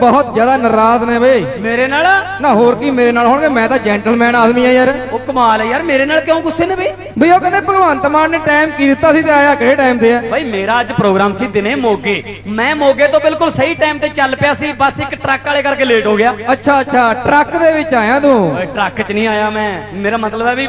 ਬਹੁਤ ਜ਼ਿਆਦਾ ਨਾਰਾਜ਼ ਨੇ ਬਈ। ਮੇਰੇ ਨਾਲ? ਨਾ ਹੋਰ ਕੀ ਮੇਰੇ ਨਾਲ ਹੋਣਗੇ? ਮੈਂ ਤਾਂ ਜੈਂਟਲਮੈਨ ਆਦਮੀ ਆ ਯਾਰ। ਉਹ ਕਮਾਲ ਹੈ ਯਾਰ ਮੇਰੇ ਨਾਲ ਕਿਉਂ ਗੁੱਸੇ ਨੇ ਬਈ? ਬਈ ਉਹ ਕਹਿੰਦੇ ਭਗਵੰਤ ਮਾਨ ਨੇ ਟਾਈਮ ਕੀ ਦਿੱਤਾ ਸੀ ਤੇ ਆਇਆ ਕਿਹੜੇ ਟਾਈਮ ਤੇ ਆ? ਭਾਈ ਮੇਰਾ ਅੱਜ ਪ੍ਰੋਗਰਾਮ ਸੀ ਦਿਨੇ ਮੋਗੇ। ਮੈਂ ਮੋਗੇ ਤੋਂ ਬਿਲਕੁਲ ਸਹੀ ਟਾਈਮ ਤੇ ਚੱਲ ਪਿਆ ਸੀ ਬਸ ਇੱਕ ਟਰੱਕ ਵਾਲੇ ਕਰਕੇ ਲੇਟ ਹੋ ਗਿਆ। ਅੱਛਾ ਅੱਛਾ ਟਰੱਕ ਦੇ ਵਿੱਚ ਆਇਆ ਤੂੰ? ਓਏ ਟਰੱਕ 'ਚ ਨਹੀਂ ਆਇਆ ਮੈਂ। ਮੇਰਾ ਮਤਲਬ ਹੈ ਵੀ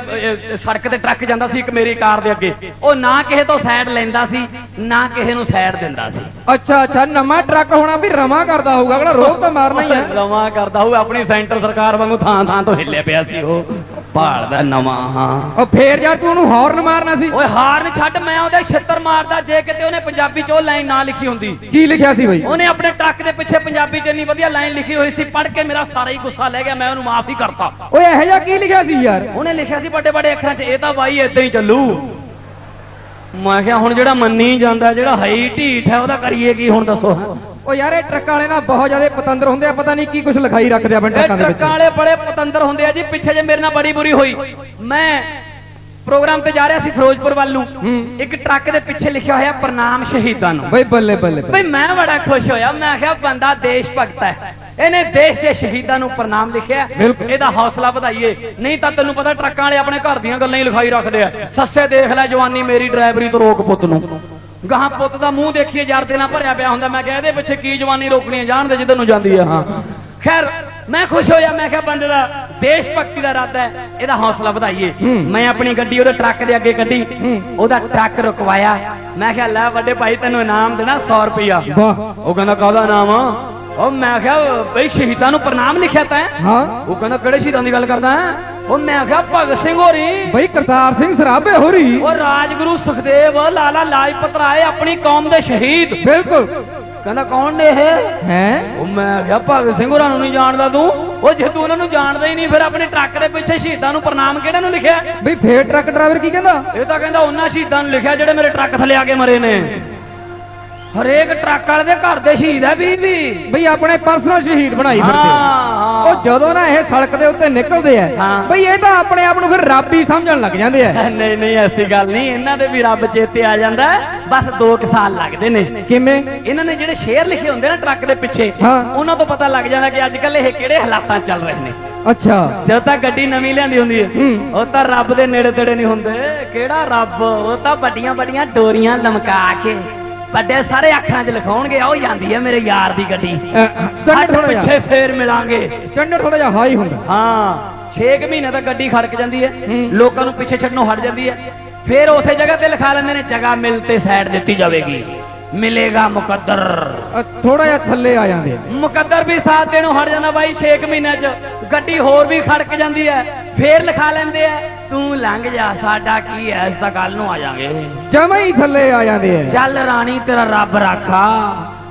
ਸੜਕ ਤੇ ਟਰੱਕ ਜਾਂਦਾ ਸੀ ਇੱਕ ਮੇਰੀ ਕਾਰ ਦੇ ਅੱਗੇ। ਉਹ ਨਾ ਕਿਸੇ ਤੋਂ ਸਾਈਡ ਲੈਂਦਾ ਸੀ ਨਾ ਕਿਸੇ ਨੂੰ ਸਾਈਡ ਦਿੰਦਾ ਸੀ। ਅੱਛਾ ਅੱਛਾ ਨਵਾਂ ਟਰੱਕ ਹੋਣਾ ਵੀ ਰਮਾ ਕਰਦਾ ਹੋਊਗਾ ਅਗਲਾ ਰੋਕ ਤਾਂ ਮਾਰਨਾ ਹੀ ਆ। ਲਵਾਂ ਕਰਦਾ ਹੋਊ ਆਪਣੀ ਸੈਂਟਰ ਸਰਕਾਰ ਵਾਂਗੂ ਥਾਂ ਥਾਂ ਤੋਂ ਹਿੱਲਿਆ ਪਿਆ ਸੀ ਉਹ। ਭਾਲਦਾ ਨਵਾਂ ਹਾਂ। ਉਹ ਫੇਰ ਯਾਰ ਤੂੰ ਉਹਨੂੰ ਹਾਰਨ ਮਾਰਨਾ ਸੀ। ਓਏ ਹਾਰਨ ਛੱਡ ਮੈਂ ਉਹਦੇ ਛਿੱਤਰ ਮਾਰਦਾ ਜੇ ਕਿਤੇ ਉਹਨੇ ਪੰਜਾਬੀ 'ਚ ਉਹ ਲਾਈਨ ਨਾ ਲਿਖੀ ਹੁੰਦੀ। ਕੀ ਲਿਖਿਆ ਸੀ ਬਈ? ਉਹਨੇ ਆਪਣੇ ਟਰੱਕ ਦੇ ਪਿੱਛੇ ਪੰਜਾਬੀ 'ਚ ਇੰਨੀ ਵਧੀਆ ਲਾਈਨ ਲਿਖੀ ਹੋਈ ਸੀ ਪੜ੍ਹ ਕੇ ਮੇਰਾ ਸਾਰਾ ਹੀ ਗੁੱਸਾ ਲੈ ਗਿਆ ਮੈਂ ਉਹਨੂੰ ਮਾਫ ਹੀ ਕਰਤਾ। ਓਏ ਇਹੋ ਜਿਹਾ ਕੀ ਲਿਖਿਆ ਸੀ ਯਾਰ? ਉਹਨੇ ਲਿਖਿਆ ਸੀ ਵੱਡੇ ਵੱਡੇ ਅੱਖਰਾਂ 'ਚ ਇਹ ਤਾਂ ਬਾਈ ਇਦਾਂ ਹੀ ਚੱਲੂ। ਮੈਂ ਕਿਹਾ ਹੁਣ ਜਿਹੜਾ ਮੰਨੀ ਜਾਂਦਾ ਜਿਹੜਾ ਹੈ ਹੀ ਢੀਠ ਹੈ ਉਹਦਾ ਕਰੀਏ ਕੀ ਹੁਣ ਦੱਸੋ? ਓ ਯਾਰ ਇਹ ਟਰੱਕਾਂ ਵਾਲੇ ਨਾ ਬਹੁਤ ਜ਼ਿਆਦਾ ਪਤੰਦਰ ਹੁੰਦੇ ਆ ਪਤਾ ਨਹੀਂ ਕੀ ਕੁਝ ਲਿਖਾਈ ਰੱਖਦੇ ਆ ਟਰੱਕਾਂ ਦੇ ਵਿੱਚ। ਟਰੱਕਾਂ ਵਾਲੇ ਬੜੇ ਪਤੰਦਰ ਹੁੰਦੇ ਆ ਜੀ ਪਿੱਛੇ ਜੇ ਮੇਰੇ ਨਾਲ ਬੜੀ ਬੁਰੀ ਹੋਈ। ਮੈਂ ਪ੍ਰੋਗਰਾਮ ਤੇ ਜਾ ਰਿਹਾ ਸੀ ਫਿਰੋਜ਼ਪੁਰ ਵੱਲ ਨੂੰ। ਇੱਕ ਟਰੱਕ ਦੇ ਪਿੱਛੇ ਲਿਖਿਆ ਹੋਇਆ ਪ੍ਰਣਾਮ ਸ਼ਹੀਦਾਂ ਨੂੰ। ਬਈ ਬੱਲੇ ਬੱਲੇ। ਬਈ ਮੈਂ ਬੜਾ ਖੁਸ਼ ਹੋਇਆ ਮੈਂ ਕਿਹਾ ਬੰਦਾ ਦੇਸ਼ ਭਗਤ ਹੈ। ਇਹਨੇ ਦੇਸ਼ ਦੇ ਸ਼ਹੀਦਾਂ ਨੂੰ ਪ੍ਰਣਾਮ ਲਿਖਿਆ। ਇਹਦਾ ਹੌਸਲਾ ਵਧਾਈਏ। ਨਹੀਂ ਤਾਂ ਤੈਨੂੰ ਪਤਾ ਟਰੱਕਾਂ ਵਾਲੇ ਆਪਣੇ ਘਰ ਦੀਆਂ ਗੱਲਾਂ ਹੀ ਲਿਖਾਈ ਰੱਖਦੇ ਆ। ਸੱਸੇ ਦੇਖ ਲੈ ਜਵਾਨੀ ਮੇਰੀ ਡਰਾਈਵਰੀ ਤੋਂ ਰੋਕ ਪੁੱਤ ਨੂੰ। ਗਾਹਾਂ ਪੁੱਤ ਦਾ ਮੂੰਹ ਦੇਖੀਏ ਯਾਰ ਨਾਲ ਭਰਿਆ ਪਿਆ ਹੁੰਦਾ। ਮੈਂ ਕਿਹਾ ਇਹਦੇ ਪਿੱਛੇ ਕੀ ਜਵਾਨੀ ਰੋਕਣੀ ਹੈ ਜਾਣਦੇ ਜਿੱਧਰ ਨੂੰ ਜਾਂਦੀ ਆ। ਹਾਂ। ਖੈਰ ਮੈਂ ਖੁਸ਼ ਹੋਇਆ। ਮੈਂ ਕਿਹਾ ਬੰਦੇ ਦਾ ਦੇਸ਼ ਭਗਤੀ ਦਾ ਇਰਾਦਾ ਹੈ। ਇਹਦਾ ਹੌਸਲਾ ਵਧਾਈਏ। ਮੈਂ ਆਪਣੀ ਗੱਡੀ ਉਹਦੇ ਟਰੱਕ ਦੇ ਅੱਗੇ ਕੱਢੀ। ਉਹਦਾ ਟਰੱਕ ਰੁਕਵਾਇਆ। ਮੈਂ ਕਿਹਾ ਲੈ ਵੱਡੇ ਭਾਈ ਤੈਨੂੰ ਇਨਾਮ ਦੇਣਾ 100 ਰੁਪਇਆ ਵਾਹ। ਉਹ ਕਹਿੰਦਾ ਕਾਹਦਾ ਨਾਮ ਆ? ਉਹ ਮੈਂ ਕਿਹਾ ਬਈ ਸ਼ਹੀਦਾਂ ਨੂੰ ਪ੍ਰਣਾਮ ਲਿਖਿਆ ਤੈਂ ਹਾਂ। ਉਹ ਕਹਿੰਦਾ ਕਿਹੜੇ ਸ਼ਹੀਦਾਂ ਦੀ ਗੱਲ ਕਰਦਾ ਹੈਂ? ਉਹ ਮੈਂ ਕਿਹਾ ਭਗਤ ਸਿੰਘ ਹੋਰੀ। ਬਈ ਕਰਤਾਰ ਸਿੰਘ ਸਰਾਭੇ ਹੋਰੀ। ਉਹ ਰਾਜਗੁਰੂ ਸੁਖਦੇਵ ਲਾਲਾ ਲਾਜਪਤ ਰਾਏ ਆਪਣੀ ਕੌਮ ਦੇ ਸ਼ਹੀਦ। ਬਿਲਕੁਲ। ਕਹਿੰਦਾ ਕੌਣ ਨੇ ਇਹ? ਹੈ? ਉਹ ਮੈਂ ਕਿਹਾ ਭਗਤ ਸਿੰਘ ਹੋਰਾਂ ਨੂੰ ਨਹੀਂ ਜਾਣਦਾ ਤੂੰ। ਉਹ ਜੇ ਤੂੰ ਉਹਨਾਂ ਨੂੰ ਜਾਣਦਾ ਹੀ ਨਹੀਂ ਫਿਰ ਆਪਣੇ ਟਰੱਕ ਦੇ ਪਿੱਛੇ ਸ਼ਹੀਦਾਂ ਨੂੰ ਪ੍ਰਣਾਮ ਕਿਹੜੇ ਨੂੰ ਲਿਖਿਆ? ਬਈ ਫੇਰ ਟਰੱਕ ਡਰਾਈਵਰ ਕੀ ਕਹਿੰਦਾ? ਇਹ ਤਾਂ ਕਹਿੰਦਾ ਉਹਨਾਂ ਸ਼ਹੀਦਾਂ ਨੂੰ ਲਿਖਿਆ ਜਿਹੜੇ ਮੇਰੇ ਟਰੱਕ ਥੱਲੇ ਆ ਕੇ ਮਰੇ ਨੇ। ਹਰੇਕ ਟਰੱਕ ਵਾਲੇ ਦੇ ਘਰ ਦੇ ਸ਼ਹੀਦ ਹੈ ਬੀਬੀ ਬਈ ਆਪਣੇ ਪਰਸਨਲ ਸ਼ਹੀਦ ਬਣਾਈ ਫਿਰਦੇ। ਹਾਂ ਉਹ ਜਦੋਂ ਨਾ ਇਹ ਸੜਕ ਦੇ ਉੱਤੇ ਨਿਕਲਦੇ ਆ ਹਾਂ। ਬਈ ਇਹ ਤਾਂ ਆਪਣੇ ਆਪ ਨੂੰ ਫਿਰ ਰੱਬ ਹੀ ਸਮਝਣ ਲੱਗ ਜਾਂਦੇ ਆ ਨਹੀਂ ਨਹੀਂ ਐਸੀ ਗੱਲ ਨਹੀਂ ਇਹਨਾਂ ਦੇ ਵੀ ਰੱਬ ਚੇਤੇ ਆ ਜਾਂਦਾ ਹੈ। ਬਸ 2 ਸਾਲ ਲੱਗਦੇ ਨੇ ਕਿਵੇਂ ਇਹਨਾਂ ਨੇ ਜਿਹੜੇ ਸ਼ੇਰ ਲਿਖੇ ਹੁੰਦੇ ਨਾ ਟਰੱਕ ਦੇ ਪਿੱਛੇ ਹਾਂ। ਉਹਨਾਂ ਤੋਂ ਪਤਾ ਲੱਗ ਜਾਂਦਾ ਕਿ ਅੱਜ ਕੱਲ ਇਹ ਕਿਹੜੇ ਹਾਲਾਤਾਂ 'ਚ ਚੱਲ ਰਹੇ ਨੇ ਅੱਛਾ ਜਦ ਤੱਕ ਗੱਡੀ ਨਵੀਂ ਲਿਆਂਦੀ ਹੁੰਦੀ ਹੈ ਹੂੰ। ਉਹ ਤਾਂ ਰੱਬ ਦੇ ਨੇੜੇ ਤੇੜੇ ਨਹੀਂ ਹੁੰਦੇ ਕਿਹੜਾ ਰੱਬ ਉਹ ਤਾਂ ਵੱਡੀਆਂ ਵੱਡੀਆਂ ਡੋਰੀਆਂ ਲਮਕਾ ਕੇ ਵੱਡੇ ਸਾਰੇ ਅੱਖਰਾਂ 'ਚ ਲਿਖਾਉਣਗੇ ਆਓ ਜਾਂਦੀ ਹੈ ਮੇਰੇ ਯਾਰ ਦੀ ਗੱਡੀ। ਸਟੈਂਡਰਡ ਥੋੜਾ ਜਿਹਾ ਪਿੱਛੇ ਫੇਰ ਮਿਲਾਂਗੇ। ਸਟੈਂਡਰਡ ਥੋੜਾ ਜਿਹਾ ਹਾਈ ਹੁੰਦਾ। ਹਾਂ 6 ਮਹੀਨੇ ਤੱਕ ਗੱਡੀ ਖੜਕ ਜਾਂਦੀ ਹੈ। ਹੂੰ। ਲੋਕਾਂ ਨੂੰ ਪਿੱਛੇ ਛੱਡਣੋਂ ਹਟ ਜਾਂਦੀ ਹੈ। ਫਿਰ ਉਸੇ ਜਗ੍ਹਾ ਤੇ ਲਿਖਾ ਲੈਂਦੇ ਨੇ ਜਗ੍ਹਾ ਮਿਲ ਤੇ ਸਾਈਡ ਦਿੱਤੀ ਜਾਵੇਗੀ। ਮਿਲੇਗਾ ਮੁਕੱਦਰ। ਥੋੜਾ ਜਿਹਾ ਥੱਲੇ ਆ ਜਾਂਦੇ। ਮੁਕੱਦਰ ਵੀ ਸਾਥ ਦੇਣੋਂ ਹਟ ਜਾਂਦਾ ਬਾਈ 6 ਮਹੀਨਿਆਂ 'ਚ। ਗੱਡੀ ਹੋਰ ਵੀ ਖੜਕ ਜਾਂਦੀ ਹੈ ਫੇਰ ਲਿਖਾ ਲੈਂਦੇ ਆ ਤੂੰ ਲੰਘ ਜਾ ਸਾਡਾ ਕੀ ਹੈ ਇਸ ਤਾਂ ਕੱਲ ਨੂੰ ਆ ਜਾਾਂਗੇ। ਜਮਾ ਹੀ ਥੱਲੇ ਆ ਜਾਂਦੇ ਆ ਚੱਲ ਰਾਣੀ ਤੇਰਾ ਰੱਬ ਰਾਖਾ।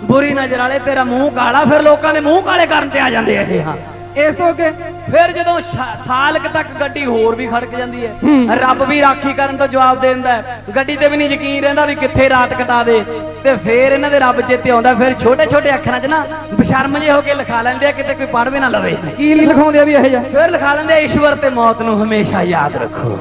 ਬੁਰੀ ਨਜ਼ਰ ਵਾਲੇ ਤੇਰਾ ਮੂੰਹ ਕਾਲਾ ਫਿਰ ਲੋਕਾਂ ਦੇ ਮੂੰਹ ਕਾਲੇ ਕਰਨ ਤੇ ਆ ਜਾਂਦੇ ਆ ਇਹ। ਹਾਂ ਇਸ ਤੋਂ ਅੱਗੇ ਫਿਰ ਜਦੋਂ ਸਾਲ ਕੁ ਤੱਕ ਗੱਡੀ ਹੋਰ ਵੀ ਖੜਕ ਜਾਂਦੀ ਹੈ। ਰੱਬ ਵੀ ਰਾਖੀ ਕਰਨ ਤੋਂ ਜਵਾਬ ਦੇ ਦਿੰਦਾ ਹੈ। ਗੱਡੀ ਤੇ ਵੀ ਨਹੀਂ ਯਕੀਨ ਰਹਿੰਦਾ ਵੀ ਕਿੱਥੇ ਰਾਤ ਕਟਾ ਦੇ ਤੇ ਫਿਰ ਇਹਨਾਂ ਦੇ ਰੱਬ ਚੇਤੇ ਆਉਂਦਾ ਫਿਰ ਛੋਟੇ ਛੋਟੇ ਅੱਖਰਾਂ 'ਚ ਨਾ ਬਸ਼ਰਮ ਜੇ ਹੋ ਕੇ ਲਿਖਾ ਲੈਂਦੇ ਆ ਕਿਤੇ ਕੋਈ ਪੜ੍ਹ ਵੀ ਨਾ ਲਵੇ ਕੀ ਲਿਖਾਉਂਦੇ ਆ ਵੀ ਇਹ ਜਿਹਾ ਫਿਰ ਲਿਖਾ ਲੈਂਦੇ ਆ ਈਸ਼ਵਰ ਤੇ ਮੌਤ ਨੂੰ ਹਮੇਸ਼ਾ ਯਾਦ ਰੱਖੋ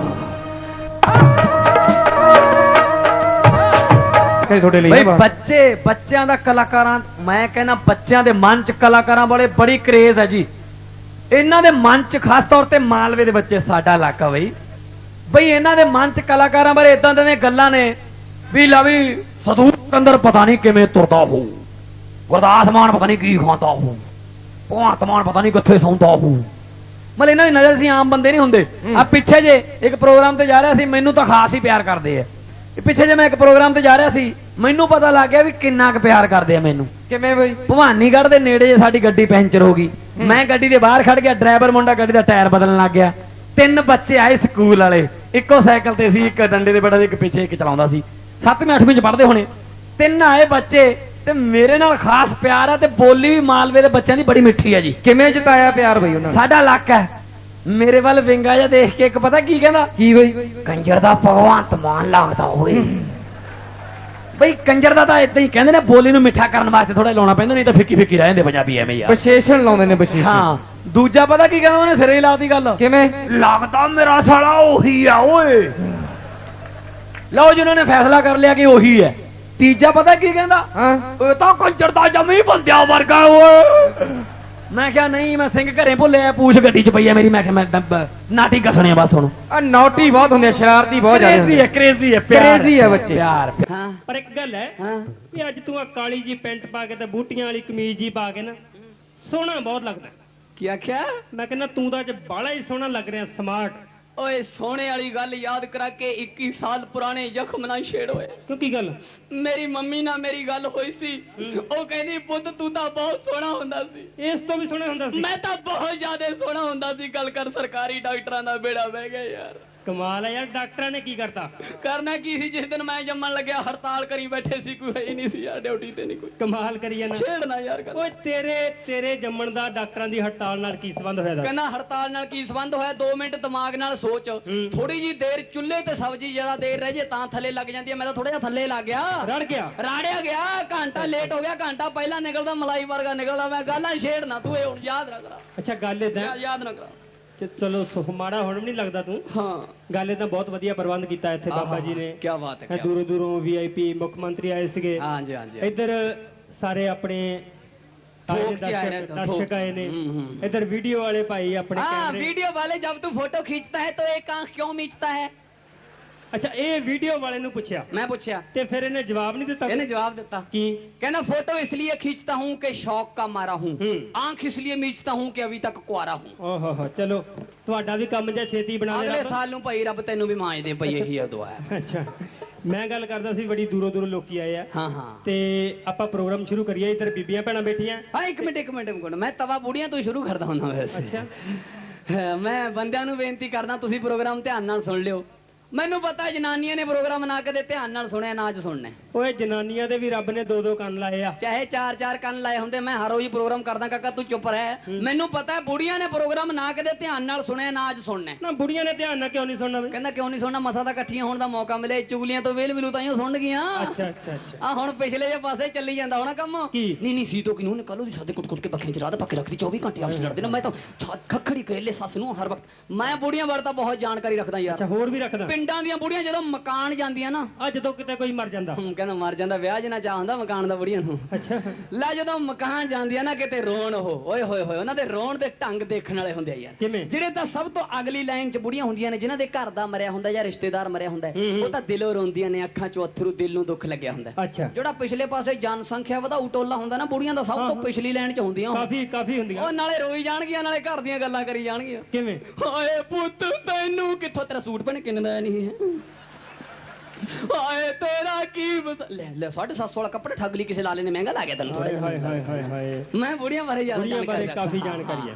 ਇਹ ਤੁਹਾਡੇ ਲਈ ਬਈ। ਬੱਚੇ ਬੱਚਿਆਂ ਦਾ ਕਲਾਕਾਰਾਂ ਮੈਂ ਕਹਿੰਦਾ ਬੱਚਿਆਂ ਦੇ ਮਨ 'ਚ ਕਲਾਕਾਰਾਂ ਵਾਲੇ ਬੜੀ ਕਰੇਜ਼ ਹੈ ਜੀ ਇਹਨਾਂ ਦੇ ਮਨ 'ਚ ਖਾਸ ਤੌਰ ਤੇ ਮਾਲਵੇ ਦੇ ਬੱਚੇ ਸਾਡਾ ਇਲਾਕਾ ਬਈ। ਬਈ ਇਹਨਾਂ ਦੇ ਮਨ 'ਚ ਕਲਾਕਾਰਾਂ ਬਾਰੇ ਇਦਾਂ ਦੀਆਂ ਗੱਲਾਂ ਨੇ ਵੀ ਲਵੀ ਸਤੂਤ ਅੰਦਰ ਪਤਾ ਨਹੀਂ ਕਿਵੇਂ ਤੁਰਦਾ ਹੋਊ ਗੁਰਦਾਸ ਮਾਨ ਪਤਾ ਨਹੀਂ ਕੀ ਖਾਂਦਾ ਹੋਊ ਭਗਵੰਤ ਮਾਨ ਪਤਾ ਨਹੀਂ ਕਿੱਥੇ ਸੌਂਦਾ ਹੋਊ ਮਤਲਬ ਇਹਨਾਂ ਦੀ ਨਜ਼ਰ ਸੀ ਆਮ ਬੰਦੇ ਨਹੀਂ ਹੁੰਦੇ। ਆ ਪਿੱਛੇ ਜੇ ਇੱਕ ਪ੍ਰੋਗਰਾਮ ਤੇ ਜਾ ਰਿਹਾ ਸੀ ਮੈਨੂੰ ਤਾਂ ਖਾਸ ਹੀ ਪਿਆਰ ਕਰਦੇ ਆ। ਪਿੱਛੇ ਜੇ ਮੈਂ ਇੱਕ ਪ੍ਰੋਗਰਾਮ ਤੇ ਜਾ ਰਿਹਾ ਸੀ ਮੈਨੂੰ ਪਤਾ ਲੱਗ ਗਿਆ ਵੀ ਕਿੰਨਾ ਕੁ ਪਿਆਰ ਕਰਦੇ ਆ ਮੈਨੂੰ। ਕਿਵੇਂ ਬਈ? ਭਵਾਨੀਗੜ੍ਹ ਦੇ ਨੇੜੇ ਜੇ ਸਾਡੀ ਗੱਡੀ ਪੈਂਚਰ ਹੋ ਗਈ। ਮੈਂ ਗੱਡੀ ਦੇ ਬਾਹਰ ਖੜ ਗਿਆ ਡਰਾਈਵਰ ਮੁੰਡਾ ਗੱਡੀ ਦਾ ਟਾਇਰ ਬਦਲਣ ਲੱਗ ਗਿਆ। ਤਿੰਨ ਬੱਚੇ ਆਏ ਸਕੂਲ ਵਾਲੇ ਇੱਕੋ ਸਾਈਕਲ ਤੇ ਸੀ ਇੱਕ ਡੰਡੇ ਦੇ ਬੜਾ ਇੱਕ ਪਿੱਛੇ ਇੱਕ ਚਲਾਉਂਦਾ ਸੀ। 7ਵੀਂ 8ਵੀਂ ਚ ਪੜ੍ਹਦੇ ਹੋਣੇ। ਤਿੰਨ ਆਏ ਬੱਚੇ ਤੇ ਮੇਰੇ ਨਾਲ ਖਾਸ ਪਿਆਰ ਆ ਤੇ ਬੋਲੀ ਵੀ ਮਾਲਵੇ ਦੇ ਬੱਚਿਆਂ ਦੀ ਬੜੀ ਮਿੱਠੀ ਆ ਜੀ। ਕਿਵੇਂ ਜਿਤਾਇਆ ਪਿਆਰ ਬਈ ਉਹਨਾਂ ਨੇ? ਸਾਡਾ ਇਲਾਕਾ ਹੈ। ਮੇਰੇ ਵੱਲ ਵਿੰਗਾ ਜਿਹਾ ਦੇਖ ਕੇ ਇੱਕ ਪਤਾ ਕੀ ਕਹਿੰਦਾ? ਕੀ ਬਈ? ਕੰਜਰ ਦਾ ਭਗਵੰਤ ਮਾਨ ਲੱਗਦਾ ਹੋਏ ਬਈ ਕੰਜਰ ਦਾ ਤਾਂ ਇਦਾਂ ਹੀ ਕਹਿੰਦੇ ਨੇ ਬੋਲੀ ਨੂੰ ਮਿੱਠਾ ਕਰਨ ਵਾਸਤੇ ਥੋੜਾ ਲਾਉਣਾ ਪੈਂਦਾ ਨਹੀਂ ਤਾਂ ਫਿੱਕੀ ਫਿੱਕੀ ਰਹਿ ਜਾਂਦੇ ਪੰਜਾਬੀ ਐਵੇਂ ਯਾਰ ਵਿਸ਼ੇਸ਼ਣ ਲਾਉਂਦੇ ਨੇ ਵਿਸ਼ੇਸ਼ਣ। ਹਾਂ ਦੂਜਾ ਪਤਾ ਕੀ ਕਹਿੰਦਾ ਉਹਨੇ ਸਿਰੇ ਹੀ ਲਾਤੀ ਗੱਲ। ਕਿਵੇਂ? ਲੱਗਦਾ ਮੇਰਾ ਸਾਲਾ ਉਹੀ ਆ ਓਏ। ਲਓ ਜੀ ਉਹਨਾਂ ਨੇ ਫੈਸਲਾ ਕਰ ਲਿਆ ਕਿ ਉਹੀ ਹੈ। ਤੀਜਾ ਪਤਾ ਕੀ ਕਹਿੰਦਾ? ਹਾਂ। ਉਹ ਤਾਂ ਕੰਜਰ ਦਾ ਜਮੀ ਬੰਦਿਆ ਵਰਗਾ ਓਏ। ਮੈਂ ਕਿਹਾ ਨਹੀਂ ਮੈਂ ਸਿੰਘ ਘਰੇ ਭੁੱਲਿਆ ਪੂਛ ਗੱਡੀ 'ਚ ਪਈ ਆ ਮੇਰੀ। ਮੈਂ ਕਿਹਾ ਮੈਂ ਨਾਟੀ ਕਸਣੇ ਬਸ ਹੁਣ। ਆ ਨੌਟੀ ਬਹੁਤ ਹੁੰਦੇ ਆ ਸ਼ਰਾਰਤੀ ਬਹੁਤ ਜ਼ਿਆਦਾ ਕ੍ਰੇਜ਼ੀ ਹੁੰਦੇ ਹੈ ਕ੍ਰੇਜ਼ੀ ਹੈ ਪਿਆਰ Crazy ਹੈ ਬੱਚੇ। ਪਿਆਰ ਹਾਂ। ਪਰ ਇੱਕ ਗੱਲ ਹੈ ਹਾਂ। ਕਿ ਅੱਜ ਤੂੰ ਆ ਕਾਲੀ ਜੀ ਪੈਂਟ ਪਾ ਕੇ ਤੇ ਬੂਟੀਆਂ ਵਾਲੀ ਕਮੀਜ਼ ਜੀ ਪਾ ਕੇ ਨਾ ਸੋਹਣਾ ਬਹੁਤ ਲੱਗਦਾ। ਕੀ ਆਖਿਆ? ਮੈਂ ਕਹਿੰਦਾ ਤੂੰ ਤਾਂ ਅੱਜ ਬਾਹਲਾ ਹੀ ਸੋਹਣਾ ਲੱਗ ਰਿਹਾ ਸਮਾਰਟ ਓਏ ਸੋਹਣੇ ਵਾਲੀ ਗੱਲ ਯਾਦ ਕਰਾ ਕੇ 21 ਸਾਲ ਪੁਰਾਣੇ ਜ਼ਖਮ ਨਾ ਛੇੜੋ ਏ ਕਿਉਂ ਕੀ ਗੱਲ? ਮੇਰੀ ਮੰਮੀ ਨਾਲ ਮੇਰੀ ਗੱਲ ਹੋਈ ਸੀ। ਉਹ ਕਹਿੰਦੀ ਪੁੱਤ ਤੂੰ ਤਾਂ ਬਹੁਤ ਸੋਹਣਾ ਹੁੰਦਾ ਸੀ। ਇਸ ਤੋਂ ਵੀ ਸੋਹਣਾ ਹੁੰਦਾ ਸੀ। ਮੈਂ ਤਾਂ ਬਹੁਤ ਜ਼ਿਆਦਾ ਸੋਹਣਾ ਹੁੰਦਾ ਸੀ। ਗੱਲ ਕਰ ਸਰਕਾਰੀ ਡਾਕਟਰਾਂ ਦਾ ਬੇੜਾ ਬਹਿ ਗਿਆ ਯਾਰ। ਕਮਾਲ ਹੈ ਯਾਰ ਡਾਕਟਰਾਂ ਨੇ ਕੀ ਕਰਤਾ? ਕਰਨਾ ਕੀ ਸੀ? ਜਿਸ ਦਿਨ ਮੈਂ ਜੰਮਣ ਲੱਗਿਆ ਹੜਤਾਲ ਕਰੀ ਬੈਠੇ ਸੀ ਕੋਈ ਹੈ ਹੀ ਨਹੀਂ ਸੀ ਯਾਰ ਡਿਊਟੀ ਤੇ ਨਹੀਂ ਕੋਈ। ਕਮਾਲ ਕਰੀ ਜਾਂਦਾ। ਛੇੜਨਾ ਯਾਰ ਗੱਲ। ਓਏ ਤੇਰੇ ਤੇਰੇ ਜੰਮਣ ਦਾ ਡਾਕਟਰਾਂ ਦੀ ਹੜਤਾਲ ਨਾਲ ਕੀ ਸੰਬੰਧ ਹੋਇਆ ਦਾ ਕਹਿੰਦਾ ਹੜਤਾਲ ਨਾਲ ਕੀ ਸੰਬੰਧ ਹੋਇਆ? 2 ਮਿੰਟ ਦਿਮਾਗ ਨਾਲ ਸੋਚ। ਥੋੜੀ ਜੀ ਦੇਰ ਚੁੱਲ੍ਹੇ ਤੇ ਸਬਜ਼ੀ ਜ਼ਿਆਦਾ ਦੇਰ ਰਹਿ ਜੇ ਤਾਂ ਥੱਲੇ ਲੱਗ ਜਾਂਦੀ ਹੈ। ਮੈਂ ਤਾਂ ਥੋੜਾ ਜਿਹਾ ਥੱਲੇ ਲੱਗ ਗਿਆ। ਰੜ ਗਿਆ? ਰਾੜਿਆ ਗਿਆ। ਘੰਟਾ ਲੇਟ ਹੋ ਗਿਆ। ਘੰਟਾ ਪਹਿਲਾਂ ਨਿਕਲਦਾ ਮਲਾਈ ਵਰਗਾ ਨਿਕਲਦਾ। ਮੈਂ ਗਾਲਾਂ ਛੇੜਨਾ ਤੂੰ ਇਹ ਹੁਣ ਯਾਦ ਰੱਖ ਅੱਛਾ ਗੱਲ ਇਦਾਂ ਯਾਦ ਨਾ ਕਰਾ। ਚਲੋ ਸੁ- ਮਾੜਾ ਹੁਣ ਵੀ ਨਹੀਂ ਲੱਗਦਾ ਤੂੰ ਹਾਂ ਗੱਲ ਇਦਾਂ ਬਹੁਤ ਵਧੀਆ ਪ੍ਰਬੰਧ ਕੀਤਾ ਇੱਥੇ ਬਾਬਾ ਜੀ ਨੇ ਕੀ ਬਾਤ ਹੈ ਇਹ ਕਿਆ ਦੂਰੋਂ ਦੂਰੋਂ ਵੀਆਈਪੀ ਮੁੱਖ ਮੰਤਰੀ ਆਏ ਸੀਗੇ ਹਾਂਜੀ ਹਾਂਜੀ ਇੱਧਰ ਸਾਰੇ ਆਪਣੇ ਆਏ ਨੇ ਥੋਕ ਚ ਆਏ ਨੇ, ਦਰਸ਼ਕ ਦਰਸ਼ਕ ਆਏ ਨੇ ਹੂੰ, ਹੂੰ। ਇੱਧਰ ਵੀਡੀਓ ਵਾਲੇ ਭਾਈ ਆਪਣੇ हाँ ਕੈਮਰੇ वीडियो वाले जब तू फोटो खींचता है तो एक आंख क्यों मीचता है ਅੱਛਾ ਇਹ ਵੀਡੀਓ ਵਾਲੇ ਨੂੰ ਪੁੱਛਿਆ मैं पूछा ਤੇ ਫਿਰ ਇਹਨੇ ਜਵਾਬ ਨਹੀਂ ਦਿੱਤਾ ਇਹਨੇ ਜਵਾਬ ਦਿੱਤਾ ਕੀ कहना फोटो इसलिए खींचता हूँ कि शौक का मारा हूँ हम्म। आंख इसलिए मीचता हूँ कि अभी तक कुआरा हूँ ਓਹ ਹੋ ਚਲੋ ਤੁਹਾਡਾ ਵੀ ਕੰਮ ਜਿਹਾ ਛੇਤੀ ਬਣਾ ਦੇ ਅਗਲੇ ਰੱਬ ਸਾਲ ਨੂੰ ਭਾਈ ਰੱਬ ਤੈਨੂੰ ਵੀ ਮਾਂਜ ਦੇ ਪਈ ਇਹੀ ਦੁਆ ਹੈ ਅੱਛਾ ਮੈਂ ਗੱਲ ਕਰਦਾ ਸੀ ਬੜੀ ਦੂਰੋਂ ਦੂਰੋਂ ਲੋਕੀ ਆਏ ਆ ਹਾਂ ਹਾਂ ਤੇ ਆਪਾਂ ਪ੍ਰੋਗਰਾਮ ਸ਼ੁਰੂ ਕਰੀਏ ਇੱਧਰ ਬੀਬੀਆਂ ਭੈਣਾਂ ਬੈਠੀਆਂ ਹਾਂ ਇੱਕ ਮਿੰਟ ਇੱਕ ਮਿੰਟ ਇੱਕ ਮਿੰਟ ਮੈਂ ਤਵਾ ਬੁੜੀਆਂ ਤੋਂ ਹੀ ਸ਼ੁਰੂ ਕਰਦਾ ਹੁੰਦਾ ਵੈਸੇ ਅੱਛਾ ਹਾਂ, ਮੈਂ ਬੰਦਿਆਂ ਨੂੰ ਬੇਨਤੀ ਕਰਦਾ ਤੁਸੀਂ ਪ੍ਰੋਗਰਾਮ ਧਿਆਨ ਨਾਲ ਸੁਣ ਲਿਓ ਮੈਨੂੰ ਪਤਾ ਜਨਾਨੀਆਂ ਨੇ ਪ੍ਰੋਗਰਾਮ ਨਾ ਕਦੇ ਧਿਆਨ ਨਾਲ ਸੁਣਿਆ ਨਾ ਅੱਜ ਸੁਣਨਾ। ਓਏ ਜਨਾਨੀਆਂ ਦੇ ਵੀ ਰੱਬ ਨੇ ਦੋ ਦੋ ਕੰਨ ਲਾਏ ਆ। ਚਾਹੇ ਚਾਰ ਚਾਰ ਕੰਨ ਲਾਏ ਹੁੰਦੇ ਮੈਂ ਹਰ ਰੋਜ਼ ਪ੍ਰੋਗਰਾਮ ਕਰਦਾ ਕਾਕਾ ਤੂੰ ਚੁੱਪ ਰਹਿ। ਮੈਨੂੰ ਪਤਾ ਹੈ ਬੁੜੀਆਂ ਨੇ ਪ੍ਰੋਗਰਾਮ ਨਾ ਕਦੇ ਧਿਆਨ ਨਾਲ ਸੁਣਿਆ ਨਾ ਅੱਜ ਸੁਣਨਾ। ਨਾ ਬੁੜੀਆਂ ਨੇ ਧਿਆਨ ਨਾਲ ਕਿਉਂ ਨਹੀਂ ਸੁਣਨਾ ਵੇ ਕਹਿੰਦਾ ਕਿਉਂ ਨਹੀਂ ਸੁਣਨਾ? ਮਸਾ ਤਾਂ ਇਕੱਠੀਆਂ ਹੋਣ ਦਾ ਮੌਕਾ ਮਿਲੇ ਚੁਗਲੀਆਂ ਤੋਂ ਵੇਲ ਮਿਲੂ ਤਾਂ ਹੀ ਸੁਣ ਗਈਆਂ। ਅੱਛਾ ਅੱਛਾ ਅੱਛਾ। ਆ ਹੁਣ ਪਿਛਲੇ ਜੇ ਪਾਸੇ ਚੱਲੀ ਜਾਂਦਾ ਹੋਣਾ ਕੰਮ। ਕੀ? ਨਹੀਂ ਨਹੀਂ ਸੀ ਤੋਂ ਕਿਨੂੰ ਨੇ ਕੱਲ ਉਹਦੀ ਸਾਡੇ ਕੁੱਟ ਕੁੱਟ ਕੇ ਬੱਖੇ ਚ ਰਾਤ ਪੱਕੇ ਰੱਖਦੀ 24 ਘੰਟੇ ਆਪਸ ਲੜਦੇ ਨਾ। ਮੈਂ ਤਾਂ ਖੱਖੜੀ ਕਰੇਲੇ ਸੱਸ ਨੂੰ ਹਰ ਵਕਤ ਮੈਂ ਬੁੜੀਆਂ ਬਾਰੇ ਤਾਂ ਬਹੁਤ ਜਾਣਕਾਰੀ ਰੱਖਦਾ ਯਾਰ। ਅੱਛਾ ਹੋਰ ਵੀ ਰੱਖਦਾ? ਪਿੰਡਾਂ ਦੀਆਂ ਬੁੜੀਆਂ ਜਦੋਂ ਮਕਾਨ ਜਾਂਦੀਆਂ ਨਾ। ਆ ਜਦੋਂ ਕਿਤੇ ਕੋਈ ਮਰ ਜਾਂਦਾ। ਹੂੰ ਕਹਿੰਦਾ ਮਰ ਜਾਂਦਾ ਵਿਆਹ ਜਨਾ ਚਾਹ ਹੁੰਦਾ ਮਕਾਨ ਦਾ ਬੁੜੀਆਂ ਨੂੰ। ਅੱਛਾ। ਲੈ ਜਦੋਂ ਮਕਾਨ ਜਾਂਦੀਆਂ ਨਾ ਕਿਤੇ ਰੋਣ ਉਹ ਓਏ ਹੋਏ ਹੋਏ ਉਹਨਾਂ ਦੇ ਰੋਣ ਦੇ ਢੰਗ ਦੇਖਣ ਵਾਲੇ ਹੁੰਦੇ ਆ ਯਾਰ। ਕਿਵੇਂ? ਜਿਹੜੇ ਤਾਂ ਸਭ ਤੋਂ ਅਗਲੀ ਲਾਈਨ 'ਚ ਬੁੜੀਆਂ ਹੁੰਦੀਆਂ ਨੇ ਜਿਨ੍ਹਾਂ ਦੇ ਘਰ ਦਾ ਮਰਿਆ ਹੁੰਦਾ ਜਾਂ ਰਿਸ਼ਤੇਦਾਰ ਮਰਿਆ ਹੁੰਦਾ ਹੈ, ਉਹ ਤਾਂ ਦਿਲੋਂ ਰੋਂਦੀਆਂ ਨੇ ਅੱਖਾਂ 'ਚੋਂ ਅਥਰੂ ਦਿਲ ਨੂੰ ਦੁੱਖ ਲੱਗਿਆ ਹੁੰਦਾ। ਹੈ। ਅੱਛਾ। ਜਿਹੜਾ ਪਿਛਲੇ ਪਾਸੇ ਜਨਸੰਖਿਆ ਵਧਾਊ ਟੋਲਾ ਹੁੰਦਾ ਨਾ ਬੁੜੀਆਂ ਦਾ ਸਭ ਤੋਂ ਪਿਛਲੀ ਲਾਈਨ 'ਚ ਹੁੰਦੀਆਂ। ਉਹ। ਕਾਫੀ ਕਾਫੀ ਹੁੰਦੀਆਂ। ਉਹ ਨਾਲੇ ਰੋਈ ਜਾਣਗੀਆਂ ਨਾਲੇ ਘਰ ਦੀਆਂ ਗੱਲਾਂ ਕਰੀ ਜਾਣਗੀਆਂ। ਕਿਵੇਂ? ਹਾਏ ਪੁੱਤ ਤੈਨੂੰ ਕਿੱਥੋਂ ਤੇਰਾ ਸੂਟ ਬਣ? ਕਿੰਨੇ ਦਾ ਨਹੀਂ ਹੈ। ਹਾਏ ਤੇਰਾ ਕੀ ਮਸ- ਲੈ ਲੈ 750 ਵਾਲਾ ਕੱਪੜਾ ਠੱਗ ਲਈ ਕਿਸੇ ਲਾਲੇ ਨੇ ਮਹਿੰਗਾ ਲਾ ਗਿਆ ਤੈਨੂੰ ਥੋੜਾ ਹਾਏ ਹਾਏ ਹਾਏ ਹਾਏ। ਮੈਂ ਬੁੜੀਆਂ ਬਾਰੇ ਜ਼ਿਆਦਾ ਬੁੜੀਆਂ ਬਾਰੇ ਕਾਫੀ। ਜਾਣਕਾਰੀ ਹੈ।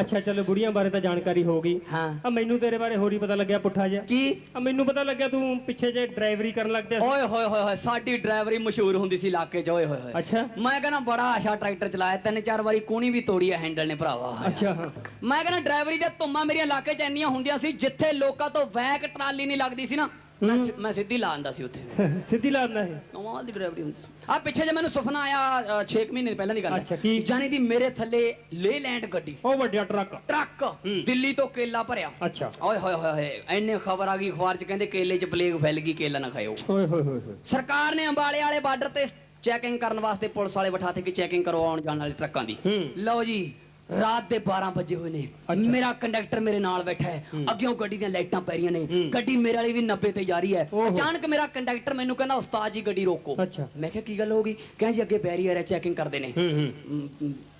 ਅੱਛਾ ਚਲੋ ਬੁੜੀਆਂ ਬਾਰੇ ਤਾਂ ਜਾਣਕਾਰੀ ਹੋ ਗਈ। ਹਾਂ। ਆ ਮੈਨੂੰ ਤੇਰੇ ਬਾਰੇ ਹੋਰ ਹੀ ਪਤਾ ਲੱਗਿਆ ਪੁੱਠਾ ਜਿਹਾ। ਕੀ? ਆ ਮੈਨੂੰ ਪਤਾ ਲੱਗਿਆ ਤੂੰ ਪਿੱਛੇ ਜੇ ਡਰਾਈਵਰੀ ਕਰਨ ਲੱਗ ਪਿਆ। ਓਏ ਹੋਏ ਹੋਏ ਹੋਏ ਸਾਡੀ ਡਰਾਈਵਰੀ ਮਸ਼ਹੂਰ ਹੁੰਦੀ ਸੀ ਇਲਾਕੇ 'ਚ ਓਏ ਹੋਏ ਹੋਏ। ਅੱਛਾ। ਮੈਂ ਕਹਿੰਦਾ ਬੜਾ ਆਸ਼ਾ ਟਰੈਕਟਰ ਚਲਾਇਆ ਤਿੰਨ ਚਾਰ ਵਾਰੀ ਕੂਣੀ ਵੀ ਤੋੜੀ ਹੈ ਹੈਂਡਲ ਨੇ ਭਰਾਵਾ। ਅੱਛਾ ਮੈਂ ਕਹਿੰਦਾ ਡਰਾਈਵਰੀ ਦੇ ਧੁੰਮਾਂ ਮੇਰੇ ਇਲਾਕੇ 'ਚ ਇੰਨੀਆਂ ਹੁੰਦੀਆਂ ਸੀ ਜਿੱਥੇ ਲੋਕਾਂ ਤੋਂ ਵੈਕ ਟਰਾਲੀ ਨਹੀਂ ਲੱਗਦੀ ਸੀ ਨਾ ਮੈਂ ਸਿ- ਮੈਂ ਸਿੱਧੀ ਲਾ ਦਿੰਦਾ ਸੀ ਉੱਥੇ। ਸਿੱਧੀ ਲਾਉਂਦਾ ਹੈ ਕਮਾਲ ਦੀ ਡਰਾਈਵਰੀ ਹੁੰਦੀ ਸੀ। ਆ ਪਿੱਛੇ ਜੇ ਮੈਨੂੰ ਸੁਪਨਾ ਆਇਆ 6 ਮਹੀਨੇ ਪਹਿਲਾਂ ਦੀ ਗੱਲ ਅੱਛਾ, ਕੀ? ਜਾਨੀ ਦੀ ਮੇਰੇ ਥੱਲੇ ਲੇ ਲੈਂਡ ਗੱਡੀ। ਉਹ ਵੱਡਿਆ ਟਰੱਕ। ਟਰੱਕ। ਦਿੱਲੀ ਤੋਂ ਕੇਲਾ ਭਰਿਆ। ਅੱਛਾ। ਓਏ ਹੋਏ ਹੋਏ ਹੋਏ ਐਨੇ ਖਬਰ ਆ ਗਈ ਅਖਬਾਰ 'ਚ ਕਹਿੰਦੇ ਕੇਲੇ 'ਚ ਪਲੇਗ ਫੈਲ ਗਈ ਕੇਲਾ ਨਾ ਖਾਇਓ। ਓਏ ਹੋਏ ਹੋਏ ਸਰਕਾਰ ਨੇ ਅੰਬਾਲੇ ਵਾਲੇ ਬਾਰਡਰ ਤੇ ਚੈਕਿੰਗ ਕਰਨ ਵਾਸਤੇ ਪੁਲਿਸ ਵਾਲੇ ਬਿਠਾਤੇ ਕਿ ਚੈਕਿੰਗ ਕਰਵਾਉਣ ਜਾਣ ਵਾਲੇ ਟਰੱਕਾਂ ਦੀ। ਲਓ ਜੀ ਰਾਤ ਦੇ 12 ਵਜੇ ਹੋਏ ਨੇ। ਮੇਰਾ ਕੰਡਕਟਰ ਮੇਰੇ ਨਾਲ ਬੈਠਾ ਹੈ। ਅੱਗਿਓਂ ਗੱਡੀ ਦੀਆਂ ਲਾਈਟਾਂ ਪੈ ਰਹੀਆਂ ਨੇ। ਗੱਡੀ ਮੇਰੇ ਵਾਲੀ ਵੀ 90 ਤੇ ਜਾ ਰਹੀ ਹੈ। ਅਚਾਨਕ ਮੇਰਾ ਕੰਡਕਟਰ ਮੈਨੂੰ ਕਹਿੰਦਾ ਉਸਤਾਦ ਜੀ ਗੱਡੀ ਰੋਕੋ। ਮੈਂ ਕਿਹਾ ਕੀ ਗੱਲ ਹੋ ਗਈ? ਕਹਿੰਦੇ ਜੀ ਅੱਗੇ ਬੈਰੀਅਰ ਹੈ ਚੈਕਿੰਗ ਕਰਦੇ ਨੇ।